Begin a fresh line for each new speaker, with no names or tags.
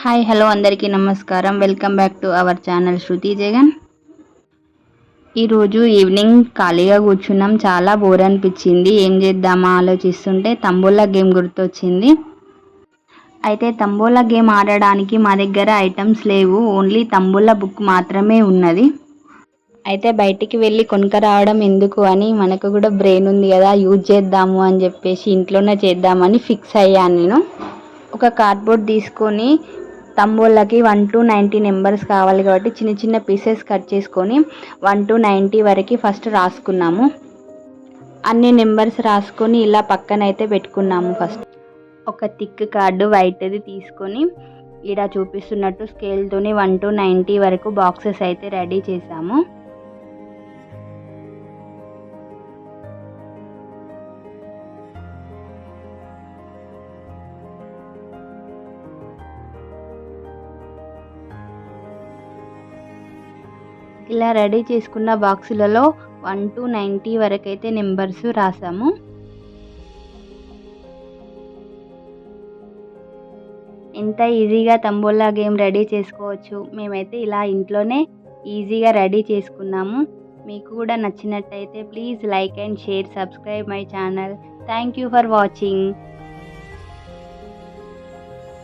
Hi hello అందరికీ నమస్కారం. Welcome back to our channel Shruti Jagan. ఈరోజు ఈవినింగ్ ఖాళీగా కూర్చున్నాం. చాలా బోర్ అనిపించింది. ఏం చేద్దామా ఆలోచిస్తుంటే తంబోలా గేమ్ గుర్తొచ్చింది. అయితే తంబోలా గేమ్ ఆడడానికి మా దగ్గర ఐటమ్స్ లేవు. ఓన్లీ తంబోలా బుక్ మాత్రమే ఉన్నది. అయితే బయటికి వెళ్ళి కొనుక రావడం ఎందుకు అని మనకు కూడా బ్రెయిన్ ఉంది కదా యూజ్ చేద్దాము అని చెప్పేసి ఇంట్లోనే చేద్దామని ఫిక్స్ అయ్యాను నేను. ఒక కార్డ్బోర్డ్ తీసుకొని తంబోళ్ళకి వన్ టు నైంటీ నెంబర్స్ కావాలి కాబట్టి చిన్న చిన్న పీసెస్ కట్ చేసుకొని వన్ టు నైంటీ వరకు ఫస్ట్ రాసుకున్నాము. అన్ని నెంబర్స్ రాసుకొని ఇలా పక్కన అయితే పెట్టుకున్నాము ఫస్ట్ ఒక థిక్ కార్డు వైట్ది తీసుకొని ఇలా చూపిస్తున్నట్టు స్కేల్తోని వన్ టు నైంటీ వరకు బాక్సెస్ అయితే రెడీ చేసాము. ఇలా రెడీ చేసుకున్న బాక్సులలో వన్ టు నైంటీ వరకు అయితే నెంబర్స్ రాసాము. ఎంత ఈజీగా తంబోలా గేమ్ రెడీ చేసుకోవచ్చు మేమైతే ఇలా ఇంట్లోనే ఈజీగా రెడీ చేసుకున్నాము. మీకు కూడా నచ్చినట్టయితే please like and share subscribe my channel. Thank you for watching.